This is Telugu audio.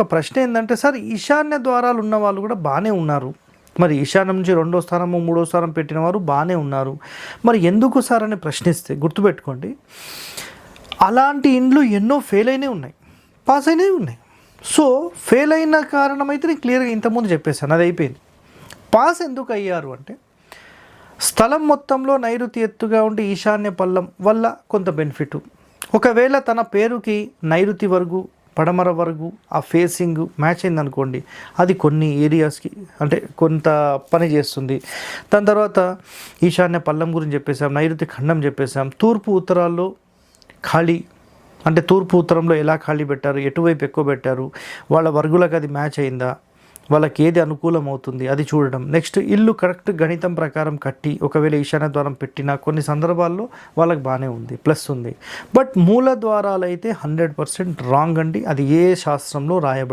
ఒక ప్రశ్న ఏంటంటే సార్ ఈశాన్య ద్వారాలు ఉన్న వాళ్ళు కూడా బాగానే ఉన్నారు. మరి ఈశాన్యం నుంచి రెండో స్థానము మూడో స్థానం పెట్టిన వారు బాగానే ఉన్నారు. మరి ఎందుకు సార్? అని ప్రశ్నిస్తే గుర్తుపెట్టుకోండి. అలాంటి ఇండ్లు ఎన్నో ఫెయిల్ అయినవి ఉన్నాయి. పాస్ అయినవి ఉన్నాయి. సో ఫెయిల్ అయిన కారణం అయితే నేను క్లియర్గా ఇంతకుముందు చెప్పేశాను. అది అయిపోయింది. పాస్ ఎందుకు అయ్యారు? అంటే స్థలం మొత్తంలో నైరుతి ఎత్తుగా ఉండి ఈశాన్య పల్లం వల్ల కొంత బెనిఫిట్. ఒకవేళ తన పేరుకి నైరుతి వరకు పడమర వరకు ఆ ఫేసింగ్ మ్యాచ్ అయిందనుకోండి అది కొన్ని ఏరియాస్కి అంటే కొంత పని చేస్తుంది. దాని తర్వాత ఈశాన్య పల్లం గురించి చెప్పేసాం నైరుతి ఖండం చెప్పేసాం తూర్పు ఉత్తరాల్లో ఖాళీ అంటే తూర్పు ఉత్తరంలో ఎలా ఖాళీ పెట్టారు ఎటువైపు ఎక్కువ పెట్టారు వాళ్ళ వర్గులకు అది మ్యాచ్ అయిందా? వాళ్ళకి ఏది అనుకూలం అవుతుంది అది చూడడం. నెక్స్ట్ ఇల్లు కరెక్ట్ గణితం ప్రకారం కట్టి ఒకవేళ ఈశాన్య ద్వారం పెట్టినా కొన్ని సందర్భాల్లో వాళ్ళకి బాగానే ఉంది ప్లస్ ఉంది. బట్ మూల ద్వారాలు అయితే హండ్రెడ్ పర్సెంట్ రాంగ్ అండి. అది ఏ శాస్త్రంలో రాయబడి